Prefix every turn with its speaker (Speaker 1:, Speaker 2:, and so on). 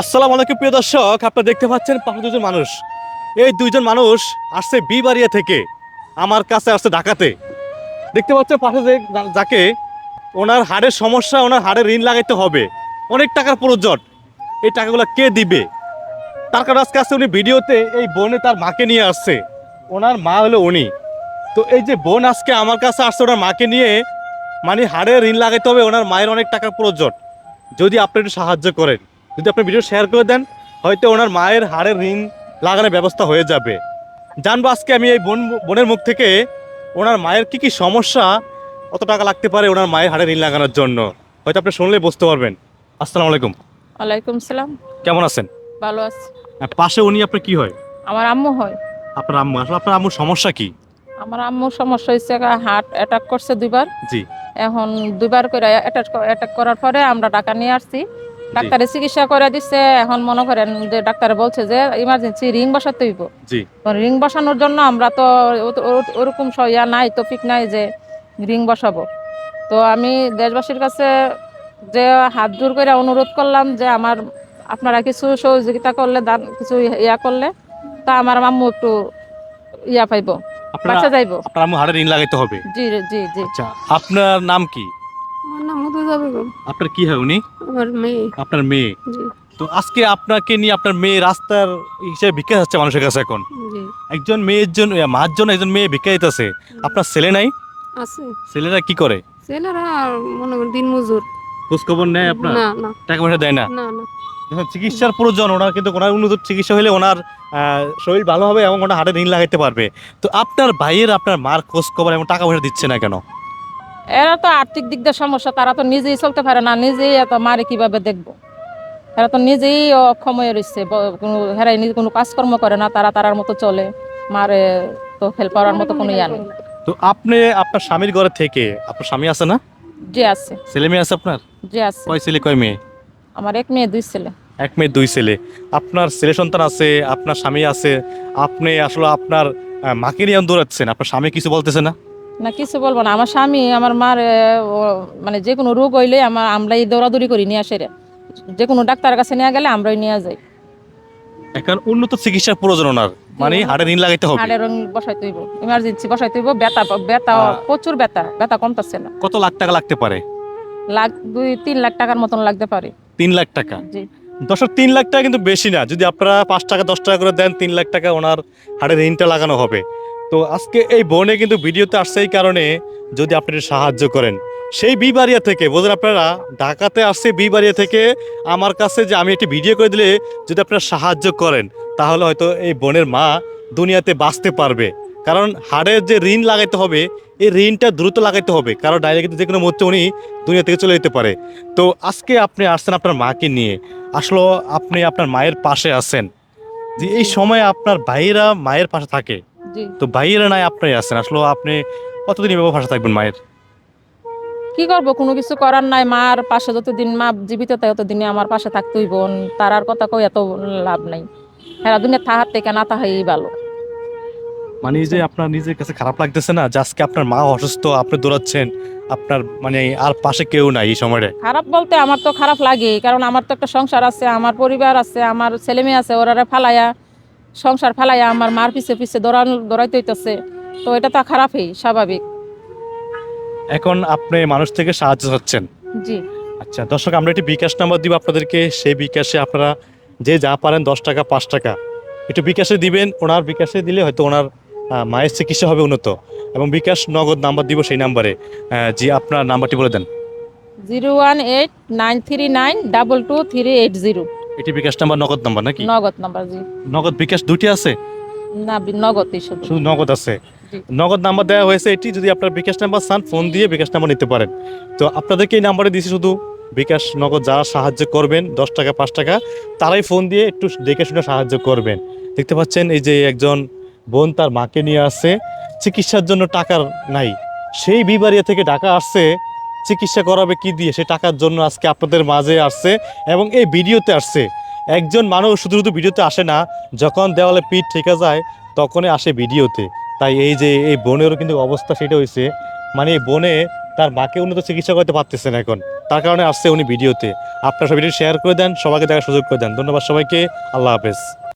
Speaker 1: আসসালামু আলাইকুম প্রিয় দর্শক, আপনারা দেখতে পাচ্ছেন পাশে দুজন মানুষ। এই দুইজন মানুষ আসছে বিবাড়িয়া থেকে, আমার কাছে আসছে ঢাকাতে। দেখতে পাচ্ছেন পাশে যে যাকে, ওনার হাড়ের সমস্যা, ওনার হাড়ে ঋণ লাগাইতে হবে। অনেক টাকার প্রয়োজন। এই টাকাগুলো কে দিবে? তার কারণ আজকে আসছে উনি ভিডিওতে, এই বোনে তার মাকে নিয়ে আসছে। ওনার মা হলো উনি। তো এই যে বোন আজকে আমার কাছে আসছে ওনার মাকে নিয়ে মানে হাড়ে ঋণ লাগাইতে হবে, ওনার মায়ের অনেক টাকার প্রয়োজন। যদি আপনি একটু সাহায্য করেন। যদি আপনি ভিডিও শেয়ার করে দেন হয়তো ওনার মায়ের হাড়ের ঋণ লাগানোর ব্যবস্থা হয়ে যাবে। জানব আজকে আমি এই বোন বোনের মুখ থেকে ওনার মায়ের কি কি সমস্যা কত টাকা লাগতে পারে ওনার মায়ের হাড়ে ঋণ লাগানোর জন্য। হয়তো আপনি শুনলে বুঝতে পারবেন। আসসালামু আলাইকুম।
Speaker 2: ওয়ালাইকুম সালাম।
Speaker 1: কেমন আছেন?
Speaker 2: ভালো আছি।
Speaker 1: আর পাশে উনি আপনার কি হয়?
Speaker 2: আমার আম্মু হয়।
Speaker 1: আপনার আম্মু। আসলে আপনার আম্মুর সমস্যা কি?
Speaker 2: আমার আম্মুর সমস্যা হয়েছে হার্ট অ্যাটাক করছে দুইবার।
Speaker 1: জি।
Speaker 2: এখন দুইবার করে অ্যাটাক অ্যাটাক করার পরে আমরা টাকা নিয়ে আসছি। ডাক্তারে চিকিৎসা করে দিচ্ছে এখন মনে করেন যে ডাক্তার বলছে যে ইমার্জেন্সি রিং বসাতে হইব। রিং বসানোর জন্য আমরা তো ওরকম ইয়া নাই তফিক নাই যে রিং বসাবো। তো আমি দেশবাসীর কাছে যে হাত জোর করে অনুরোধ করলাম যে আমার আপনারা কিছু সহযোগিতা করলে দান কিছু ইয়া করলে তা আমার মাম্মু একটু ইয়া পাইব
Speaker 1: আপনার
Speaker 2: বাচ্চা যাইব।
Speaker 1: আপনার আম্মু হাড়ে ঋণ লাগাইতে হবে।
Speaker 2: জি জি জি।
Speaker 1: আচ্ছা আপনার নাম কি?
Speaker 3: আমার নাম
Speaker 1: আপনার কি হয় উনি?
Speaker 3: আমার মেয়ে।
Speaker 1: আপনার মেয়ে। তো আজকে আপনাকে নিয়ে আপনার মেয়ে রাস্তার হিসেবে ভিক্ষা যাচ্ছে মানুষের কাছে এখন। একজন মেয়ের জন্য মার জন্য একজন মেয়ে ভিক্ষা দিতেছে। আপনার ছেলে নাই?
Speaker 3: আছে।
Speaker 1: ছেলেরা কি করে?
Speaker 3: ছেলেরা মনে করেন দিন মজুর
Speaker 1: খোঁজ খবর নেয় আপনার?
Speaker 3: না না।
Speaker 1: টাকা পয়সা দেয় না?
Speaker 3: না না।
Speaker 1: চিকিৎসার প্রয়োজন ওনার কিন্তু ওনার উন্নত চিকিৎসা হলে ওনার শরীর ভালো হবে এবং ওনার হাটে ঋণ লাগাইতে পারবে। তো আপনার ভাইয়ের আপনার মার খোঁজ খবর এবং টাকা পয়সা দিচ্ছে না কেন?
Speaker 2: এরা তো আর্থিক দিক দিয়ে সমস্যা তারা তো নিজেই চলতে পারে না নিজেই এত মারে কীভাবে দেখব? এরা তো নিজেই অক্ষম হয়ে রয়েছে কোনো হেরাই নিজে কোনো কাজকর্ম করে না তারা তারার মতো চলে মারে তো হেল্প করার মতো কোনো ইয়া নেই।
Speaker 1: তো আপনি আপনার স্বামীর ঘরে থেকে আপনার স্বামী আছে না?
Speaker 2: যে আছে।
Speaker 1: ছেলে মেয়ে আছে আপনার?
Speaker 2: জি আছে।
Speaker 1: কয় ছেলে কয় মেয়ে?
Speaker 2: আমার এক মেয়ে দুই ছেলে।
Speaker 1: এক মেয়ে দুই ছেলে। আপনার ছেলে সন্তান আছে আপনার স্বামী আছে আপনি আসলে আপনার মাকে নিয়ে দৌড়াচ্ছেন আপনার স্বামী কিছু বলতেছে না?
Speaker 2: না কিছু বলব না। আমার স্বামী আমার মার মানে যে কোনো রোগ হইলে আমার আমরাই দৌড়াদৌড়ি করি নিয়ে আসে রে। যে কোনো ডাক্তারের কাছে নিয়ে গেলে আমরাই নিয়ে যাই।
Speaker 1: এখন উন্নত চিকিৎসার প্রয়োজন ওনার মানে হাড়ে ঋণ লাগাইতে হবে।
Speaker 2: হাড়ের রং বসাইতে হইব। ইমার্জেন্সি বসাইতে হইব। ব্যথা ব্যথা প্রচুর ব্যথা। ব্যথা কমতেছে না।
Speaker 1: কত লাখ টাকা লাগতে পারে?
Speaker 2: লাখ দুই তিন লাখ টাকার মতন লাগতে পারে।
Speaker 1: তিন লাখ টাকা?
Speaker 2: জি।
Speaker 1: দশের তিন লাখ টাকা কিন্তু বেশি না। যদি আপনারা পাঁচ টাকা দশ টাকা করে দেন তিন লাখ টাকা ওনার হাড়ের ঋণটা লাগানো হবে। তো আজকে এই বোনে কিন্তু ভিডিওতে আসছে এই কারণে যদি আপনি সাহায্য করেন। সেই বিবাড়িয়া থেকে, বোঝেন আপনারা, ঢাকাতে আসছে বিবাড়িয়া থেকে আমার কাছে যে আমি একটি ভিডিও করে দিলে যদি আপনারা সাহায্য করেন, তাহলে হয়তো এই বোনের মা দুনিয়াতে বাঁচতে পারবে। কারণ হাড়ের যে ঋণ লাগাইতে হবে, এই ঋণটা দ্রুত লাগাইতে হবে। কারণ ডাইরেক্ট যে কোনো মুহূর্তে উনি দুনিয়া থেকে চলে যেতে পারে। তো আজকে আপনি আসছেন আপনার মাকে নিয়ে। আসলে আপনি আপনার মায়ের পাশে আছেন। যে এই সময় আপনার ভাইয়েরা মায়ের পাশে থাকে। তো ভাইয়েরা নাই আপনি আছেন। আসলে আপনি কতদিন এভাবে পাশে থাকবেন মায়ের?
Speaker 2: কি করব? কোনো কিছু করার নাই। মার পাশে যতদিন মা জীবিত থাকে ততদিনে আমার পাশে থাকতে হইব। তার আর কথা কই এত লাভ নাই। হ্যাঁ দুনিয়া থাহার থেকে না তাহাই ভালো।
Speaker 1: মানে যে আপনার নিজের কাছে খারাপ লাগতেছে না যে আজকে আপনার মা অসুস্থ আপনি দৌড়াচ্ছেন আপনার মানে আর পাশে কেউ নাই এই সময়টা
Speaker 2: খারাপ বলতে আমার তো খারাপ লাগে কারণ আমার তো একটা সংসার আছে আমার পরিবার আছে আমার ছেলে মেয়ে আছে ওরা ফালাইয়া সংসার ফালাইয়া আমার মার পিছে পিছে দৌড়ানো দৌড়াইতে হইতেছে। তো এটা তো খারাপই স্বাভাবিক।
Speaker 1: এখন আপনি মানুষ থেকে সাহায্য চাচ্ছেন।
Speaker 2: জি।
Speaker 1: আচ্ছা দর্শক আমরা একটি বিকাশ নাম্বার দিব আপনাদেরকে। সেই বিকাশে আপনারা যে যা পারেন দশ টাকা পাঁচ টাকা। একটু বিকাশে দিবেন ওনার বিকাশে দিলে হয়তো ওনার মায়ের চিকিৎসা হবে উন্নত। এবং বিকাশ নগদ নাম্বার দিব সেই নাম্বারে। জি আপনার নাম্বারটি বলে দেন।
Speaker 2: Zero one eight nine three nine double two three eight zero.
Speaker 1: এটি বিকাশ নাম্বার নগদ নাম্বার নাকি?
Speaker 2: নগদ নাম্বার জি।
Speaker 1: নগদ বিকাশ দুটি আছে?
Speaker 2: না নগদই শুধু।
Speaker 1: শুধু নগদ আছে। নগদ নাম্বার দেওয়া হয়েছে এটি যদি আপনার বিকাশ নাম্বার চান ফোন দিয়ে বিকাশ নাম্বার নিতে পারেন। তো আপনাদেরকে এই নাম্বারে দিয়েছি শুধু বিকাশ নগদ যারা সাহায্য করবেন দশ টাকা পাঁচ টাকা তারাই ফোন দিয়ে একটু দেখে শুনে সাহায্য করবেন। দেখতে পাচ্ছেন এই যে একজন বোন তার মাকে নিয়ে আসছে। চিকিৎসার জন্য টাকার নাই। সেই বিবারিয়া থেকে টাকা আসছে চিকিৎসা করাবে কি দিয়ে? সে টাকার জন্য আজকে আপনাদের মাঝে আসছে এবং এই ভিডিওতে আসছে। একজন মানুষ শুধু শুধু ভিডিওতে আসে না, যখন দেওয়ালে পিঠ ঠেকে যায়, তখনই আসে ভিডিওতে। তাই এই যে এই বোনেরও কিন্তু অবস্থা সেটা হয়েছে। মানে এই বনে তার মাকে উন্নত চিকিৎসা করতে পারতেছেন এখন। তার কারণে আসছে উনি ভিডিওতে। আপনারা সব ভিডিও শেয়ার করে দেন, সবাইকে দেখার সুযোগ করে দেন। ধন্যবাদ সবাইকে। আল্লাহ হাফেজ।